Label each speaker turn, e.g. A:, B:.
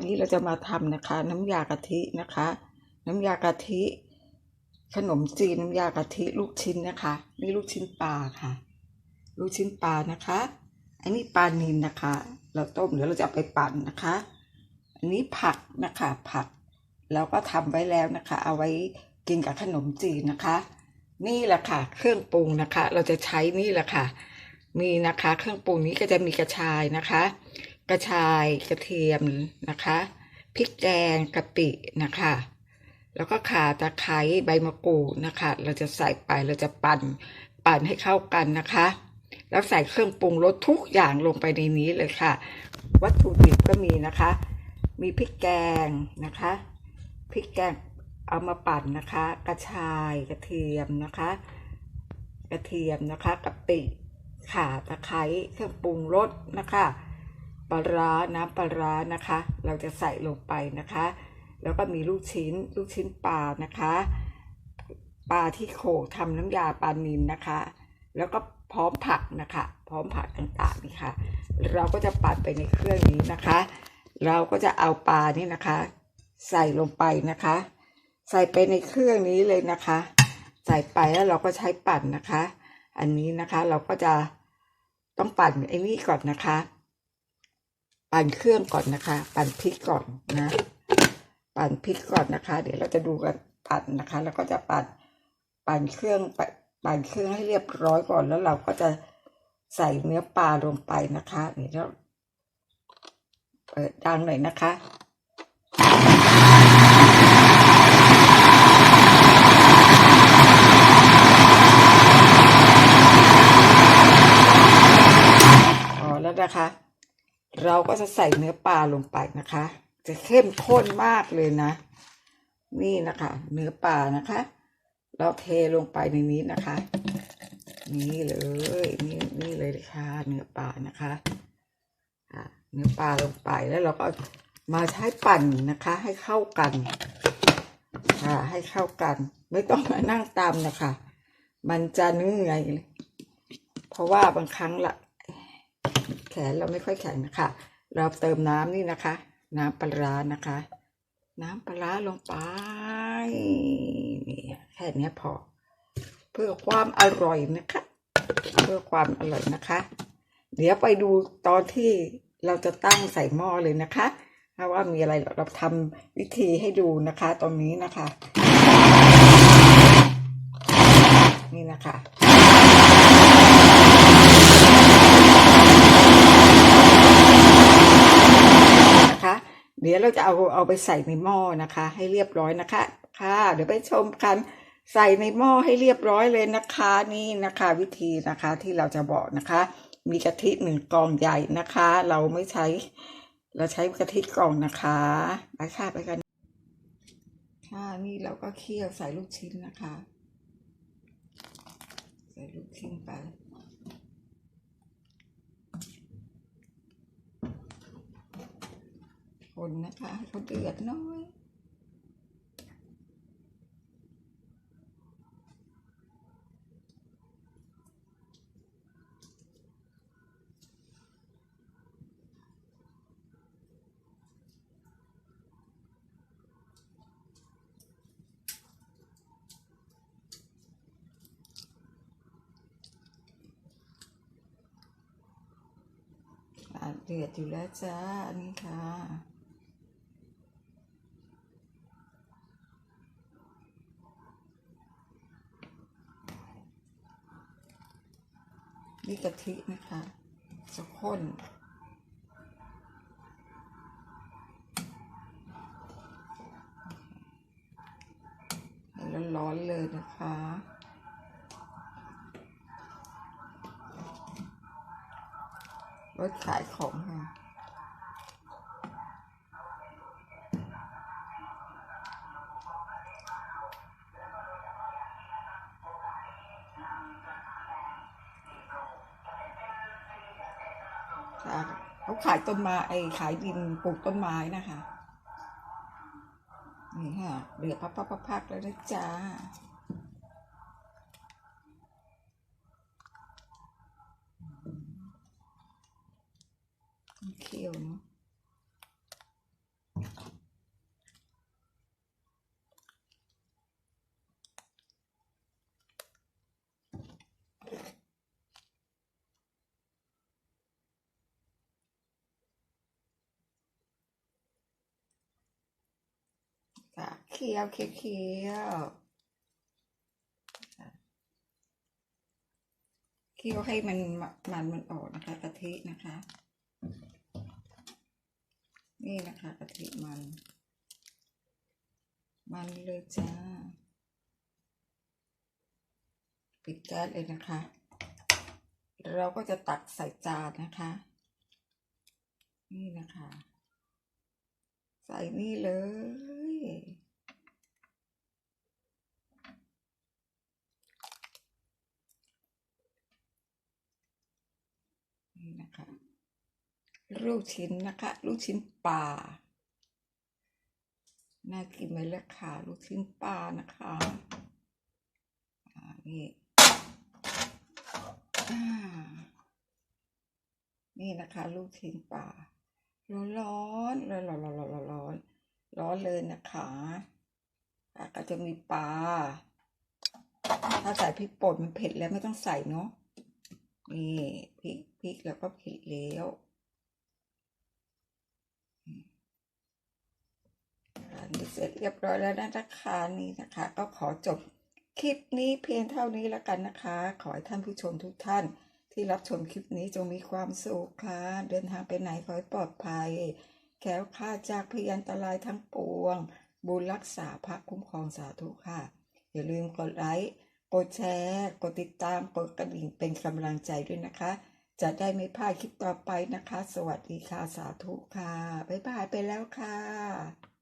A: วันนี้เราจะมาทำนะคะ น้ำยากะทินะคะ น้ำยากะทิ ขนมจีนน้ำยากะทิลูกชิ้นนะคะนี่ลูกชิ้นปลาค่ะ ลูกชิ้นปลานะคะ อันนี้ปลานิลนะคะ เราต้มเดี๋ยวเราจะไปปั่นนะคะ อันนี้ผักนะคะผักเราก็ทำไว้แล้วนะคะ เอาไว้กินกับขนมจีนนะคะ นี่แหละค่ะ เครื่องปรุงนะคะ เราจะใช้นี่แหละค่ะมีนะคะ เครื่องปรุงนี้ก็จะมีกระชายนะคะ กระชายกระเทียมนะคะพริกแกงกะปินะคะ แล้วก็ข่าตะไคร้ใบมะกรูดนะคะ เราจะใส่ไปเราจะปั่นปั่นให้เข้ากันนะคะ แล้วใส่เครื่องปรุงรสทุกอย่างลงไปในนี้เลยค่ะ วัตถุดิบก็มีนะคะ มีพริกแกงนะคะพริกแกงเอามาปั่นนะคะ กระชายกระเทียมนะคะ กระเทียมนะคะกะปิข่าตะไคร้เครื่องปรุงรสนะคะ ปลาร้าน้ำปลาร้านะคะ เราจะใส่ลงไปนะคะ แล้วก็มีลูกชิ้นลูกชิ้นปลานะคะ ปลาที่โขกทำน้ำยาปลานิลนะคะ แล้วก็พร้อมผักนะคะ พร้อมผักต่างๆนี่ค่ะ เราก็จะปั่นไปในเครื่องนี้นะคะ เราก็จะเอาปลานี่นะคะ ใส่ลงไปนะคะ ใส่ไปในเครื่องนี้เลยนะคะ ใส่ไปแล้วเราก็ใช้ปั่นนะคะ อันนี้นะคะเราก็จะต้องปั่นไอ้นี่ก่อนนะคะ ปั่นเครื่องก่อนนะคะ ปั่นพริกก่อนนะ ปั่นพริกก่อนนะคะ เดี๋ยวเราจะดูกันปั่นนะคะ แล้วก็จะปั่นปั่นเครื่องปั่นปั่นเครื่องให้เรียบร้อยก่อนแล้วเราก็จะใส่เนื้อปลาลงไปนะคะเดี๋ยวเราเปิดดังหน่อยนะคะ พอแล้วนะคะ เรา ก็จะใส่เนื้อปลาลงไปนะคะ จะเข้มข้นมากเลยนะ นี่นะคะ เนื้อปลานะคะ เราเทลงไปในนี้นะคะ นี่เลยนี่นี่เลยค่ะ เนื้อปลานะคะเนื้อปลาลงไปแล้วเราก็มาใช้ปั่นนะคะ ให้เข้ากันค่ะให้เข้ากัน ไม่ต้องมานั่งตามนะคะ มันจะเหนื่อยเพราะว่าบางครั้งละแขนเราไม่ค่อยแข็งนะคะ เราเติมน้ำนี่นะคะ น้ำปลาร้านะคะ น้ำปลาร้าลงไปนี่แค่นี้พอ เพื่อความอร่อยนะคะ เพื่อความอร่อยนะคะ เดี๋ยวไปดูตอนที่เราจะตั้งใส่หม้อเลยนะคะถ้าว่ามีอะไรเราทำวิธีให้ดูนะคะตรงนี้นะคะ นี่นะคะ เดี๋ยวเราจะเอาเอาไปใส่ในหม้อนะคะ ให้เรียบร้อยนะคะ ค่ะ เดี๋ยวไปชมกัน ใส่ในหม้อให้เรียบร้อยเลยนะคะนี่นะคะ วิธีนะคะที่เราจะบอกนะคะ มีกะทิหนึ่งกองใหญ่นะคะ เราไม่ใช้ เราใช้กะทิกล่องนะคะไปค่ะไปกัน ค่ะนี่เราก็เคี่ยวใส่ลูกชิ้นนะคะ ใส่ลูกชิ้นไป คนนะคะให้เขาเดือดน้อยเดือดอยู่แล้วจ้า นี่ค่ะ นี่กะทินะคะจะข้นให้ร้อนๆเลยนะคะรถขายของค่ะ ค่ะเขาขายต้นไม้ไอ้ขายดินปลูกต้นไม้นะคะนี่ค่ะเดือดพับพับพักพักแล้วนะจ๊ะเคี่ยวเนาะ เคี่ยวเคี่ยวเคี่ยวเคี่ยวให้มันมันมันออกนะคะกะทินะคะ นี่นะคะกะทิมัน มันเลยจ้า ปิดแก๊สเลยนะคะ เราก็จะตักใส่จานนะคะ นี่นะคะ ใส่นี่เลย นี่นะคะ ลูกชิ้นนะคะ ลูกชิ้นปลาน่ากินไหมล่ะค่ะ ลูกชิ้นปลานะคะนี่นี่นะคะ ลูกชิ้นปลาร้อนร้อนร้อนร้อนร้อนร้อนร้อนร้อนเลยนะคะอะก็จะมีปลา ถ้าใส่พริกป่นมันเผ็ดแล้วไม่ต้องใส่เนาะนี่พริกพริกแล้วก็เผ็ดแล้วอืมอันนี้ เสร็จเรียบร้อยแล้วนะคะนี่นะคะ ก็ขอจบคลิปนี้เพียงเท่านี้แล้วกันนะคะ ขอให้ท่านผู้ชมทุกท่าน ที่รับชมคลิปนี้จงมีความสุขค่ะเดินทางไปไหนขอให้ปลอดภัยแค้วคลาดจากพยันตรายทั้งปวง บุญรักษาพระคุ้มครองสาธุค่ะ อย่าลืมกดไลค์กดแชร์ กดติดตามกดกระดิ่งเป็นกำลังใจด้วยนะคะ จะได้ไม่พลาดคลิปต่อไปนะคะ สวัสดีค่ะสาธุค่ะ บ๊ายบายไปแล้วค่ะ